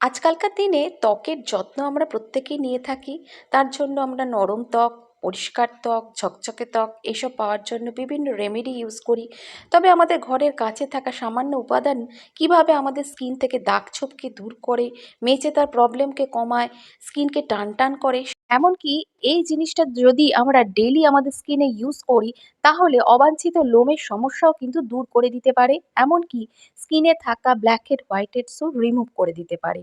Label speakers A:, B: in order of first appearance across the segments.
A: আজকালকার দিনে ত্বকের যত্ন আমরা প্রত্যেকেই নিয়ে থাকি তার জন্য আমরা নরম ত্বক পরিষ্কার ত্বক, ঝকঝকে ত্বক, এসব পাওয়ার জন্য বিভিন্ন রেমেডি ইউজ করি। তবে আমাদের ঘরের কাছে থাকা সামান্য উপাদান কীভাবে আমাদের স্কিন থেকে দাগ ছোপকে দূর করে, মেচে তার প্রবলেমকে কমায় স্কিনকে টান টান করে, এমনকি এই জিনিসটা যদি আমরা ডেলি আমাদের স্কিনে ইউজ করি, তাহলে অবাঞ্ছিত লোমের সমস্যাও কিন্তু দূর করে দিতে পারে। এমনকি স্কিনে থাকা ব্ল্যাকহেড হোয়াইটহেডসও রিমুভ করে দিতে পারে।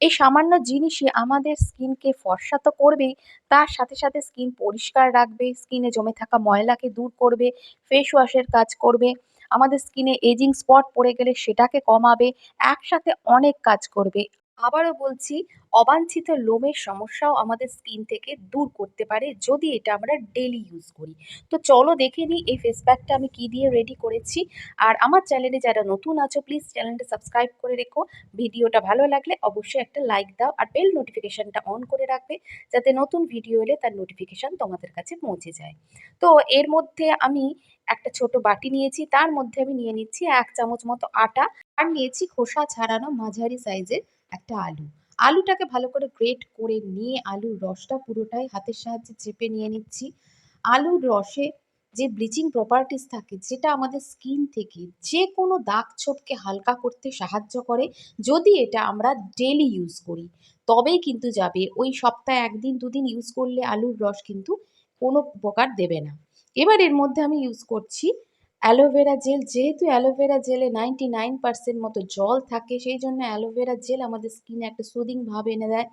A: এই সামান্য জিনিসই আমাদের স্কিনকে ফর্সা তো করবেই, তার সাথে সাথে স্কিন পরিষ্কার রাখবে স্কিনে জমে থাকা ময়লাকে দূর করবে ফেস ওয়াশের কাজ করবে, আমাদের স্কিনে এজিং স্পট পড়ে গেলে সেটাকে কমাবে, একসাথে অনেক কাজ করবে। আবারও বলছি, অবাঞ্ছিত লোমের সমস্যাও আমাদের স্কিন থেকে দূর করতে পারে যদি এটা আমরা ডেলি ইউজ করি। তো চলো দেখে নিই এই ফেস প্যাকটা আমি কী দিয়ে রেডি করেছি। আর আমার চ্যানেলে যারা নতুন আছো প্লিজ চ্যানেলটা সাবস্ক্রাইব করে রেখো। ভিডিওটা ভালো লাগলে অবশ্যই একটা লাইক দাও আর বেল নোটিফিকেশানটা অন করে রাখবে যাতে নতুন ভিডিও এলে তার নোটিফিকেশান তোমাদের কাছে পৌঁছে যায়। তো এর মধ্যে আমি একটা ছোট বাটি নিয়েছি, তার মধ্যে আমি নিয়ে নিচ্ছি এক চামচ মতো আটা। আর নিয়েছি খোসা ছাড়ানো মাঝারি সাইজের একটা আলু। আলুটাকে ভালো করে গ্রেট করে নিয়ে আলুর রসটা পুরোটাই হাতের সাহায্যে চেপে নিয়ে নিচ্ছি। আলুর রসে যে ব্লিচিং প্রপার্টিস থাকে, যেটা আমাদের স্কিন থেকে যে কোনো দাগ ছোপকে হালকা করতে সাহায্য করে, যদি এটা আমরা ডেলি ইউজ করি, তবেই কিন্তু যাবে। ওই সপ্তাহে একদিন, দুদিন ইউজ করলে আলুর রস কিন্তু কোনো উপকার দেবে না। এবার এর মধ্যে আমি ইউজ করছি অ্যালোভেরা জেল যেহেতু অ্যালোভেরা জেলে নাইনটি নাইন পার্সেন্ট মতো জল থাকে, সেই জন্য অ্যালোভেরা জেল আমাদের স্কিনে একটা সুদিং ভাব এনে দেয়।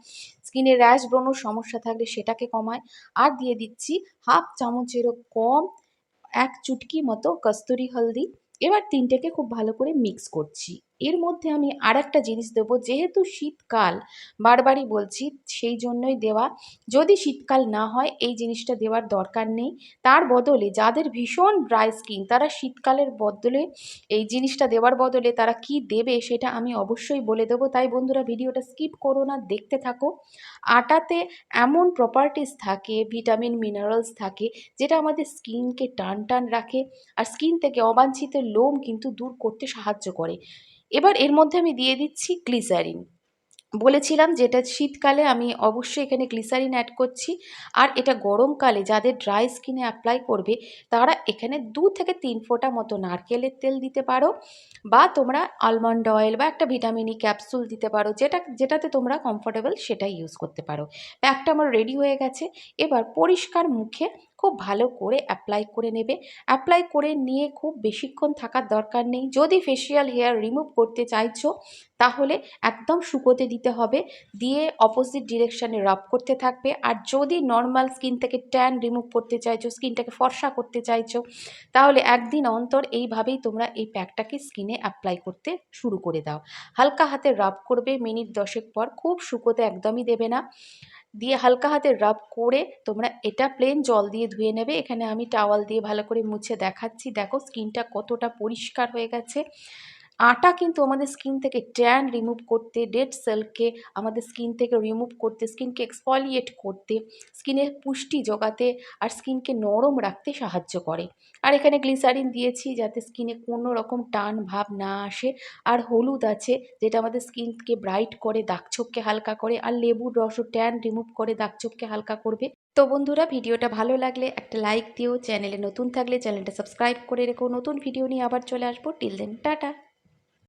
A: স্কিনে র্যাশ ব্রণ সমস্যা থাকলে সেটাকে কমায়। আর দিয়ে দিচ্ছি হাফ চামচেরও কম এক চুটকি মতো কস্তুরি হলদি। এবার তিনটেকে খুব ভালো করে মিক্স করছি। এর মধ্যে আমি আর একটা জিনিস দেবো, যেহেতু শীতকাল, বারবারই বলছি সেই জন্যই দেওয়া। যদি শীতকাল না হয়, এই জিনিসটা দেওয়ার দরকার নেই। তার বদলে যাদের ভীষণ ড্রাই স্কিন, তারা শীতকালের বদলে এই জিনিসটা দেওয়ার বদলে তারা কি দেবে সেটা আমি অবশ্যই বলে দেবো। তাই বন্ধুরা, ভিডিওটা স্কিপ করো না, দেখতে থাকো। আটাতে এমন প্রপার্টিস থাকে, ভিটামিন মিনারেলস থাকে, যেটা আমাদের স্কিনকে টান টান রাখে, আর স্কিন থেকে অবাঞ্ছিত লোম কিন্তু দূর করতে সাহায্য করে। এবার এর মধ্যে আমি দিয়ে দিচ্ছি গ্লিসারিন বলেছিলাম যেটা শীতকালে আমি অবশ্যই এখানে গ্লিসারিন অ্যাড করছি। আর এটা গরমকালে যাদের ড্রাই স্কিনে অ্যাপ্লাই করবে, তারা এখানে দু থেকে তিন ফোঁটা মতো নারকেলের তেল দিতে পারো বা তোমরা আলমন্ড অয়েল বা একটা ভিটামিনি ক্যাপসুল দিতে পারো, যেটা, যেটাতে তোমরা কমফোর্টেবল সেটাই ইউজ করতে পারো। প্যাকটা আমার রেডি হয়ে গেছে। এবার পরিষ্কার মুখে খুব ভালো করে অ্যাপ্লাই করে নেবে। অ্যাপ্লাই করে নিয়ে খুব বেশিক্ষণ থাকার দরকার নেই। যদি ফেসিয়াল হেয়ার রিমুভ করতে চাইছো, তাহলে একদম শুকোতে দিতে হবে। দিয়ে অপোজিট ডিরেকশানে রাব করতে থাকবে। আর যদি নর্মাল স্কিন থেকে ট্যান রিমুভ করতে চাইছো স্কিনটাকে ফর্সা করতে চাইছো, তাহলে একদিন অন্তর এইভাবেই তোমরা এই প্যাকটাকে স্কিনে অ্যাপ্লাই করতে শুরু করে দাও। হালকা হাতে রাব করবে, মিনিট দশেক পর খুব শুকোতে একদমই দেবে না। দিয়ে হালকা হাতে রাব করে তোমরা এটা প্লেন জল দিয়ে ধুয়ে নেবে। এখানে আমি টাওয়াল দিয়ে ভালো করে মুছে দেখাচ্ছি। দেখো স্কিনটা কতটা পরিষ্কার হয়ে গেছে। আটা কিন্তু আমাদের স্কিন থেকে ট্যান রিমুভ করতে ডেড সেলকে আমাদের স্কিন থেকে রিমুভ করতে স্কিনকে এক্সপলিয়েট করতে স্কিনের পুষ্টি জোগাতে আর স্কিনকে নরম রাখতে সাহায্য করে। আর এখানে গ্লিসারিন দিয়েছি যাতে স্কিনে কোনো রকম টান ভাব না আসে। আর হলুদ আছে যেটা আমাদের স্কিনকে ব্রাইট করে দাগছোপকে হালকা করে। আর লেবুর রসও ট্যান রিমুভ করে দাগছোপকে হালকা করবে। তো বন্ধুরা, ভিডিওটা ভালো লাগলে একটা লাইক দিও। চ্যানেলে নতুন থাকলে চ্যানেলটা সাবস্ক্রাইব করে রেখো। নতুন ভিডিও নিয়ে আবার চলে আসব। Till then tata!